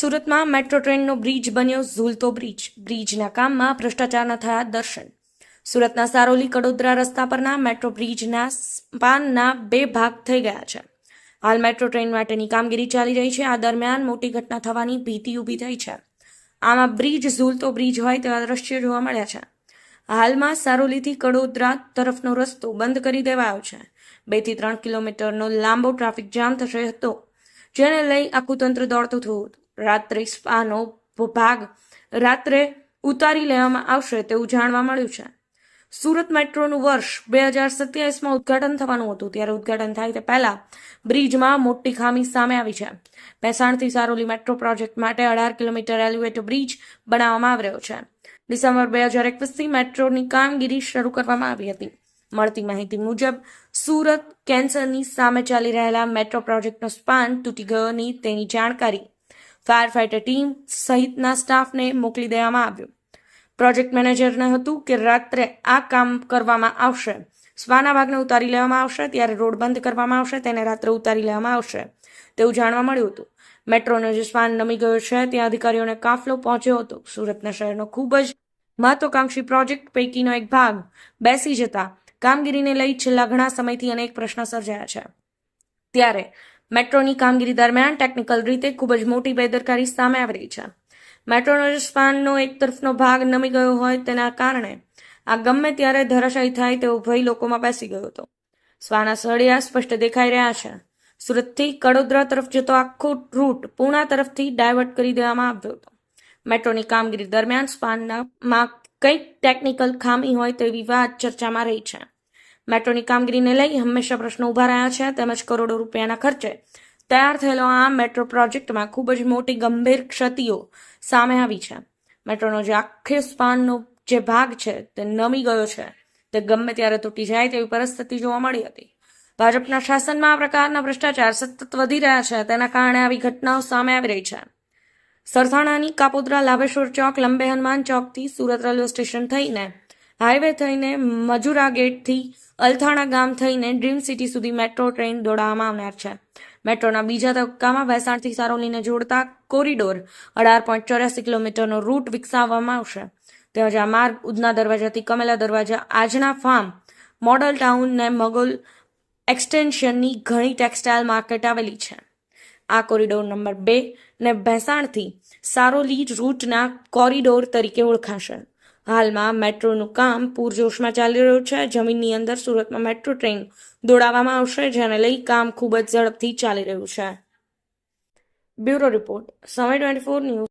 સુરતમાં metro ટ્રેનનો bridge બન્યો ઝૂલતો bridge. બ્રિજના કામમાં ભ્રષ્ટાચારના થયા દર્શન. સુરતના સારોલી કડોદરા રસ્તા પરના મેટ્રો બ્રિજના સ્પાનના બે ભાગ થઈ ગયા છે. હાલ મેટ્રો ટ્રેન માટેની કામગીરી ચાલી રહી છે. આ દરમિયાન મોટી ઘટના થવાની ભીતિ ઊભી થઈ છે. આમાં બ્રિજ ઝૂલતો બ્રિજ હોય તેવા દ્રશ્યો જોવા મળ્યા છે. હાલમાં સારોલીથી કડોદરા તરફનો રસ્તો બંધ કરી દેવાયો છે. બેથી ત્રણ કિલોમીટરનો લાંબો ટ્રાફિક જામ થશે હતો, જેને લઈ આખું તંત્ર દોડતું થયું હતું. રાત્રે સ્પાનો ભાગ રાત્રે ઉતારી લેવામાં આવશે તેવું જાણવા મળ્યું છે. સુરત મેટ્રોનું વર્ષ બે હજાર સત્યાવીસમાં ઉદઘાટન થવાનું હતું. ત્યારે ઉદઘાટન થાય તે પહેલા બ્રિજમાં મોટી ખામી સામે આવી છે. ભેસાણથી સારોલી મેટ્રો પ્રોજેક્ટ માટે અઢાર કિલોમીટર એલિવેટર બ્રિજ બનાવવામાં આવી રહ્યો છે. ડિસેમ્બર બે હજાર એકવીસથી મેટ્રોની કામગીરી શરૂ કરવામાં આવી હતી. મળતી માહિતી મુજબ, સુરત કેન્સરની સામે ચાલી રહેલા મેટ્રો પ્રોજેક્ટનો સ્પાન તૂટી ગયોની તેની જાણકારી ફાયર ફાઇટર ટીમ સહિતના સ્ટાફને મોકલી દેવામાં આવ્યો. પ્રોજેક્ટ મેનેજરને હતું કે રાત્રે આ કામ કરવામાં આવશે. શ્વાના ભાગને ઉતારી લેવામાં આવશે, ત્યારે રોડ બંધ કરવામાં આવશે, તેને રાત્રે ઉતારી લેવામાં આવશે. તેવું જાણવા મળ્યું હતું. મેટ્રોનો જે શ્વાન નમી ગયો છે, ત્યાં અધિકારીઓને કાફલો પહોંચ્યો હતો. સુરતના શહેરનો ખૂબ જ મહત્વકાંક્ષી પ્રોજેક્ટ પૈકીનો એક ભાગ બેસી જતા કામગીરીને લઈ છેલ્લા ઘણા સમયથી અનેક પ્રશ્નો સર્જાયા છે. ત્યારે મેટ્રોની કામગીરી દરમિયાન ટેકનિકલ રીતે ખૂબ જ મોટી બેદરકારી સામે આવી રહી છે. મેટ્રોનો સ્પાનનો એક તરફનો ભાગ નમી ગયો હોય તેના કારણે આ ગમે ત્યારે ધરાશાયી થાય તેવો ભય લોકોમાં બેસી ગયો હતો. સ્વાના સળિયા સ્પષ્ટ દેખાઈ રહ્યા છે. સુરતથી કડોદરા તરફ જતો આખો રૂટ પૂણા તરફથી ડાયવર્ટ કરી દેવામાં આવ્યો હતો. મેટ્રોની કામગીરી દરમિયાન સ્પાનમાં કંઈક ટેકનિકલ ખામી હોય તેવી વાત ચર્ચામાં રહી છે. મેટ્રોની કામગીરીને લઈ હંમેશા પ્રશ્નો ઊભા રહ્યા છે, તેમજ કરોડો રૂપિયાના ખર્ચે. તૈયાર થયેલો આ મેટ્રો પ્રોજેક્ટમાં ખૂબ જ મોટી ગંભીર ક્ષતિઓ સામે આવી છે. મેટ્રોનો જે આખે સ્પાનનો જે ભાગ છે, તે નમી ગયો છે. તે ગમે ત્યારે તૂટી જાય તેવી પરિસ્થિતિ જોવા મળી હતી. ભાજપના શાસનમાં આ પ્રકારના ભ્રષ્ટાચાર સતત વધી રહ્યા છે, તેના કારણે આવી ઘટનાઓ સામે આવી રહી છે. સરથાણાની કાપોદ્રા લાભેશ્વર ચોક લંબે હનુમાન ચોકથી સુરત રેલવે સ્ટેશન થઈને હાઈવે થઈને મજુરા ગેટથી અલથાણા ગામ થઈને ડ્રીમ સિટી સુધી મેટ્રો ટ્રેન દોડાવવામાં આવનાર છે. મેટ્રોના બીજા તબક્કામાં ભેસાણથી સારોલીને જોડતા કોરિડોર અઢાર પોઈન્ટ ચોર્યાસી કિલોમીટરનો રૂટ વિકસાવવામાં આવશે. તેમજ આ માર્ગ ઉદના દરવાજાથી કમેલા દરવાજા આજના ફાર્મ, મોડલ ટાઉન ને મગોલ એક્સટેન્શનની ઘણી ટેક્સટાઇલ માર્કેટ આવેલી છે. આ કોરિડોર નંબર બે ને ભેસાણથી સારોલી રૂટના કોરિડોર તરીકે ઓળખાશે. હાલમાં મેટ્રોનું કામ પૂરજોશમાં ચાલી રહ્યું છે. જમીનની અંદર સુરતમાં મેટ્રો ટ્રેન દોડાવવામાં આવશે, જેને લઈ કામ ખૂબ જ ઝડપથી ચાલી રહ્યું છે. Bureau report, Samay twenty four news.